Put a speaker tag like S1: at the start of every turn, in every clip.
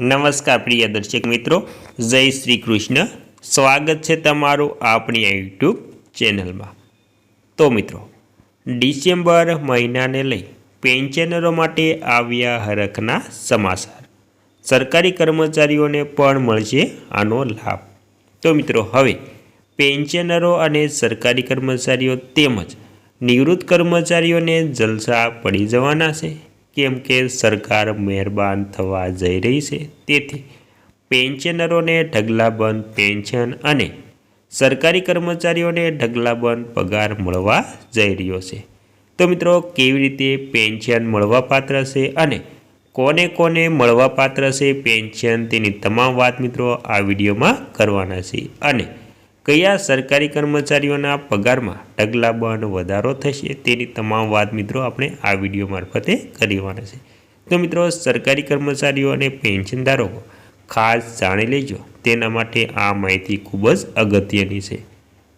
S1: નમસ્કાર પ્રિય દર્શક મિત્રો, જય શ્રી કૃષ્ણ. સ્વાગત છે તમારું આપણી આ યુટ્યુબ ચેનલમાં. તો મિત્રો, ડિસેમ્બર મહિનાને લઈ પેન્શનરો માટે આવ્યા હરખના સમાચાર. સરકારી કર્મચારીઓને પણ મળશે આનો લાભ. તો મિત્રો, હવે પેન્શનરો અને સરકારી કર્મચારીઓ તેમજ નિવૃત્ત કર્મચારીઓને જલસા પડી જવાના છે. કેમ કે સરકાર મહેરબાન થવા જઈ રહી છે. તેથી પેન્શનરોને ઢગલાબંધ પેન્શન અને સરકારી કર્મચારીઓને ઢગલાબંધ પગાર મળવા જઈ રહ્યો છે. તો મિત્રો, કેવી રીતે પેન્શન મળવાપાત્ર છે અને કોને કોને મળવાપાત્ર છે પેન્શન તેની તમામ વાત મિત્રો આ વિડીયોમાં કરવાના છે. અને કયા સરકારી કર્મચારીઓના પગારમાં ઢગલાબંધ વધારો થશે તેની તમામ વાત મિત્રો આપણે આ વીડિયો મારફતે કરવાના છે. તો મિત્રો, સરકારી કર્મચારીઓ અને પેન્શનધારકો ખાસ જાણી લેજો, તેના માટે આ માહિતી ખૂબ જ અગત્યની છે.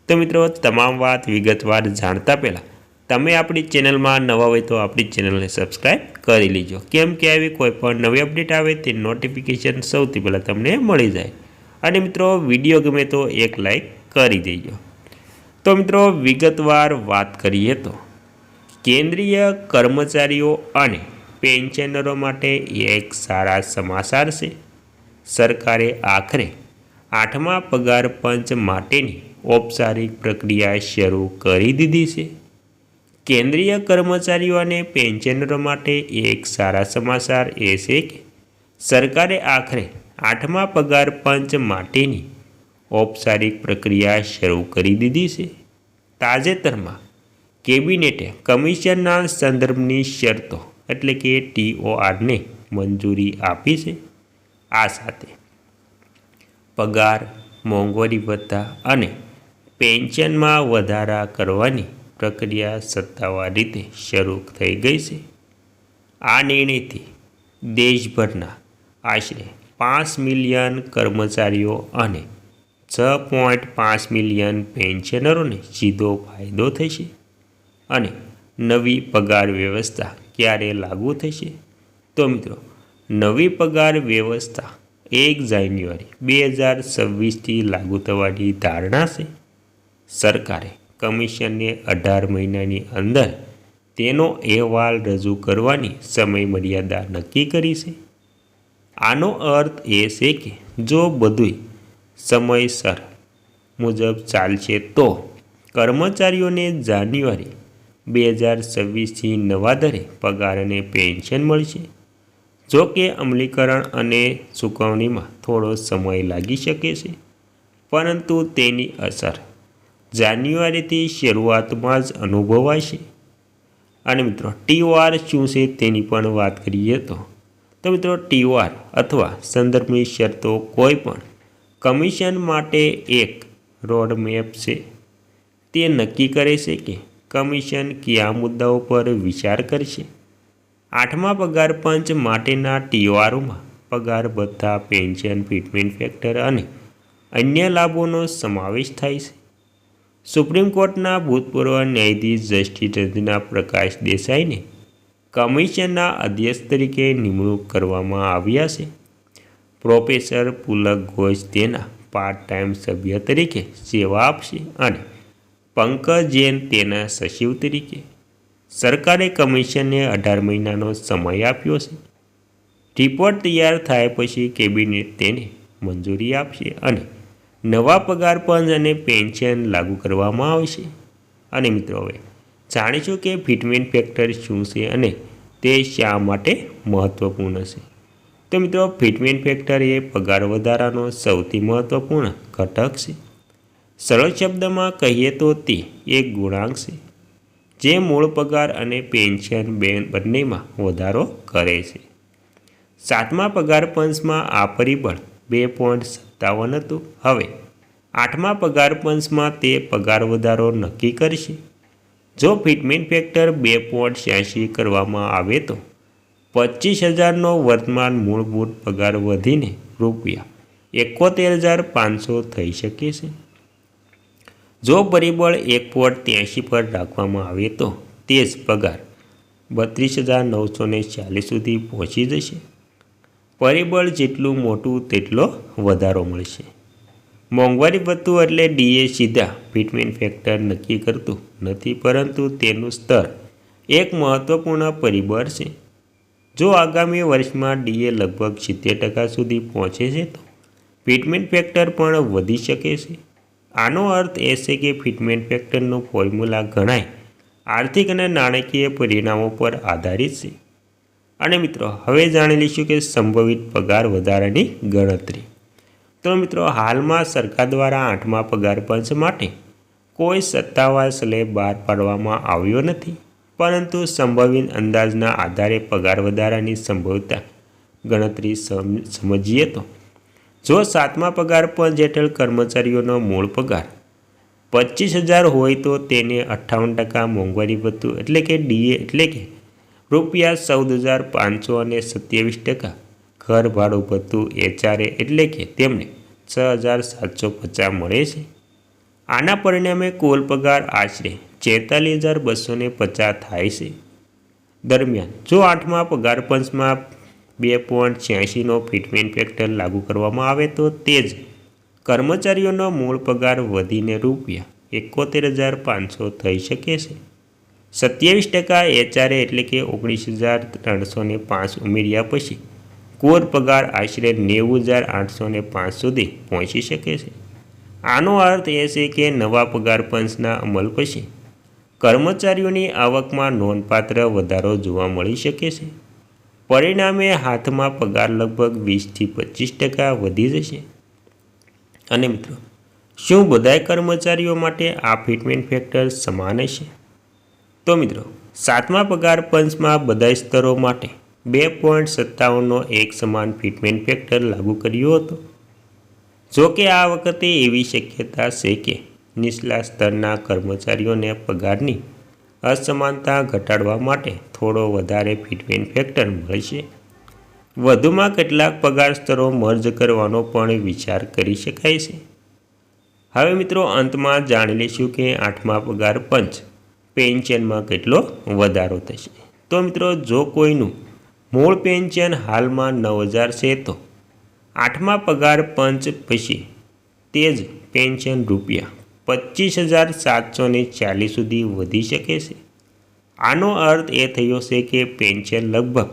S1: તો મિત્રો, તમામ વાત વિગતવાર જાણતા પહેલાં તમે આપણી ચેનલમાં નવા હોય તો આપણી ચેનલને સબસ્ક્રાઈબ કરી લેજો. કેમ કે આવી કોઈ પણ નવી અપડેટ આવે તે નોટિફિકેશન સૌથી પહેલાં તમને મળી જાય. અને મિત્રો, વીડિયો ગમે તો એક લાઈક કરી દેજો. તો મિત્રો, વિગતવાર વાત કરીએ તો, કેન્દ્રીય કર્મચારીઓ અને પેન્શનરો માટે એક સારા સમાચાર છે. સરકારે આખરે આઠમા પગાર પંચ માટેની ઔપચારિક પ્રક્રિયા શરૂ કરી દીધી છે. કેન્દ્રીય કર્મચારીઓ અને પેન્શનરો માટે એક સારા સમાચાર એ છે કે, સરકારે આખરે આઠમા પગાર પંચ માટેની ઔપચારિક પ્રક્રિયા શરૂ કરી દીધી છે. તાજેતરમાં કેબિનેટે કમિશનના સંદર્ભની શરતો, એટલે કે ટીઓઆરને મંજૂરી આપી છે. આ સાથે પગાર, મોંઘવારી ભથ્થા અને પેન્શનમાં વધારા કરવાની પ્રક્રિયા સત્તાવાર રીતે શરૂ થઈ ગઈ છે. આ નિર્ણયથી દેશભરના આશરે પાંચ મિલિયન કર્મચારીઓ અને છ પોઈન્ટ પાંચ મિલિયન પેન્શનરોને સીધો ફાયદો થશે અને નવી પગાર વ્યવસ્થા ક્યારે લાગુ થશે? તો મિત્રો, નવી પગાર વ્યવસ્થા એક જાન્યુઆરી બે હજાર છવ્વીસથી લાગુ થવાની ધારણા છે. સરકારે કમિશનને અઢાર મહિનાની અંદર તેનો અહેવાલ રજૂ કરવાની સમય મર્યાદા નક્કી કરી છે. આનો અર્થ એ છે કે જો બધું સમયસર મુજબ ચાલશે તો કર્મચારીઓને જાન્યુઆરી બે હજાર છવ્વીસથી નવા દરે પગાર અને પેન્શન મળશે. જો કે અમલીકરણ અને ચૂકવણીમાં થોડો સમય લાગી શકે છે. પરંતુ તેની અસર જાન્યુઆરીથી શરૂઆતમાં જ અનુભવાશે. અને મિત્રો ટીઓઆર શું છે તેની પણ વાત કરીએ તો તો મિત્રો ટીઓઆર અથવા સંદર્ભની શરતો કોઈ પણ કમિશન માટે એક રોડમેપ છે. તે નક્કી કરે છે કે કમિશન કયા મુદ્દાઓ પર વિચાર કરશે. આઠમા પગાર પંચ માટેના ટીઓઆરમાં પગાર ભથ્થા, પેન્શન, ફિટમેન્ટ ફેક્ટર અને અન્ય લાભોનો સમાવેશ થાય છે. સુપ્રીમ કોર્ટના ભૂતપૂર્વ ન્યાયાધીશ જસ્ટિસ રંજના પ્રકાશ દેસાઈને કમિશનના અધ્યક્ષ તરીકે નિમણૂક કરવામાં આવ્યા છે. પ્રોફેસર પુલક ઘોષ તેના પાર્ટ ટાઈમ સભ્ય તરીકે સેવા આપશે અને પંકજ જૈન તેના સચિવ તરીકે સરકારે કમિશનને અઢાર મહિનાનો સમય આપ્યો છે. રિપોર્ટ તૈયાર થાય પછી કેબિનેટ તેને મંજૂરી આપશે અને નવા પગાર પંચ અને પેન્શન લાગુ કરવામાં આવશે. અને મિત્રો હવે જાણીશું કે ફિટમેન્ટ ફેક્ટર શું છે અને તે શા માટે મહત્ત્વપૂર્ણ છે. તો મિત્રો ફિટમેન્ટ ફેક્ટર એ પગાર વધારાનો સૌથી મહત્ત્વપૂર્ણ ઘટક છે. સરળ શબ્દમાં કહીએ તો તે એક ગુણાંક છે, જે મૂળ પગાર અને પેન્શન બેન બંનેમાં વધારો કરે છે. સાતમા પગાર પંચમાં આ પરિબળ બે પોઈન્ટ સત્તાવન હતું. હવે, આઠમા પગાર પંચમાં તે પગાર વધારો નક્કી કરશે. જો ફિટમેન્ટ ફેક્ટર બે પોઈન્ટ છ્યાસી કરવામાં આવે તો પચીસ હજારનો વર્તમાન મૂળભૂત પગાર વધીને રૂપિયા એકોતેર હજાર પાંચસો થઈ શકે છે. જો પરિબળ એક પોઈન્ટ ત્યાંશી પર રાખવામાં આવે તો તે જ પગાર બત્રીસ હજાર નવસો ચાલીસ સુધી પહોંચી જશે. પરિબળ જેટલું મોટું તેટલો વધારો મળશે. મોંઘવારી ભથ્થું એટલે ડીએ સીધા ફિટમેન્ટ ફેક્ટર નક્કી કરતું નથી, પરંતુ તેનું સ્તર એક મહત્ત્વપૂર્ણ પરિબળ છે. જો આગામી વર્ષમાં ડીએ લગભગ સિત્તેર ટકા સુધી પહોંચે છે તો ફિટમેન્ટ ફેક્ટર પણ વધી શકે છે. આનો અર્થ એ છે કે ફિટમેન્ટ ફેક્ટરનું ફોર્મ્યુલા ઘણાય આર્થિક અને નાણાકીય પરિણામો પર આધારિત છે. અને મિત્રો, હવે જાણી લઈશું કે સંભવિત પગાર વધારાની ગણતરી. તો મિત્રો, હાલમાં સરકાર દ્વારા આઠમા પગાર પંચ માટે કોઈ સત્તાવાર સ્લેબ બહાર પાડવામાં આવ્યો નથી. પરંતુ સંભવિત અંદાજના આધારે પગાર વધારાની સંભવતા ગણતરી સમ- સમજીએ તો. જો સાતમા પગાર પંચ હેઠળ કર્મચારીઓનો મૂળ પગાર પચીસ હજાર હોય તો તેને અઠ્ઠાવન ટકા મોંઘવારી ભથ્થું એટલે કે ડીએ એટલે કે રૂપિયા ચૌદ હજાર પાંચસો અને સત્યાવીસ ટકા ઘર ભાડું ભથ્થું એચઆરએ એટલે કે તેમને છ હજાર સાતસો પચાસ મળે છે. આના પરિણામે કુલ પગાર આશરે છેતાલીસ હજાર બસો પચાસ થાય છે. દરમિયાન જો આઠમા પગાર પંચમાં બે પોઈન્ટ છ્યાસીનો ફિટમેન્ટ ફેક્ટર લાગુ કરવામાં આવે તો તે જ કર્મચારીઓનો મૂળ પગાર વધીને રૂપિયા એકોતેર હજાર પાંચસો થઈ શકે છે. સત્યાવીસ ટકા એચઆરએ એટલે કે ઓગણીસ હજાર ત્રણસો ને પાંચ ઉમેર્યા પછી કોર પગાર આશરે નેવું હજાર આઠસો ને પાંચ સુધી પહોંચી શકે છે. આનો અર્થ એ છે કે નવા પગાર પંચના અમલ પછી કર્મચારીઓની આવકમાં નોંધપાત્ર વધારો જોવા મળી શકે છે. પરિણામે હાથમાં પગાર લગભગ વીસથી પચીસ ટકા વધી જશે. અને મિત્રો, શું બધાય કર્મચારીઓ માટે આ ફિટમેન્ટ ફેક્ટર સમાન હશે? તો મિત્રો, સાતમા પગાર પંચમાં બધા સ્તરો માટે બે પોઈન્ટ સત્તાવનનો એક સમાન ફિટમેન્ટ ફેક્ટર લાગુ કર્યો હતો. જો કે આ વખતે એવી શક્યતા છે કે નીચલા સ્તરના કર્મચારીઓને પગારની અસમાનતા ઘટાડવા માટે થોડો વધારે ફિટમેન્ટ ફેક્ટર મળશે વધુમાં કેટલાક પગાર સ્તરો મર્જ કરવાનો પણ વિચાર કરી શકાય છે. હવે મિત્રો અંતમાં જાણી લઈશું કે આઠમા પગાર પંચ પેન્શનમાં કેટલો વધારો થશે. તો મિત્રો જો કોઈનું મૂળ પેન્શન હાલમાં નવ હજાર છે તો આઠમા પગાર પંચ પછી તે જ પેન્શન રૂપિયા પચીસ હજાર સાતસો ચાલીસ સુધી વધી શકે છે. આનો અર્થ એ થયો છે કે પેન્શન લગભગ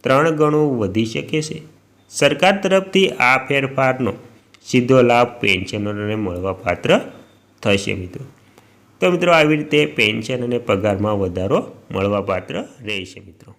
S1: ત્રણ ગણું વધી શકે છે. સરકાર તરફથી આ ફેરફારનો સીધો લાભ પેન્શનરોને મળવાપાત્ર થશે મિત્રો. તો મિત્રો, આવી રીતે પેન્શન અને પગારમાં વધારો મળવાપાત્ર રહેશે મિત્રો.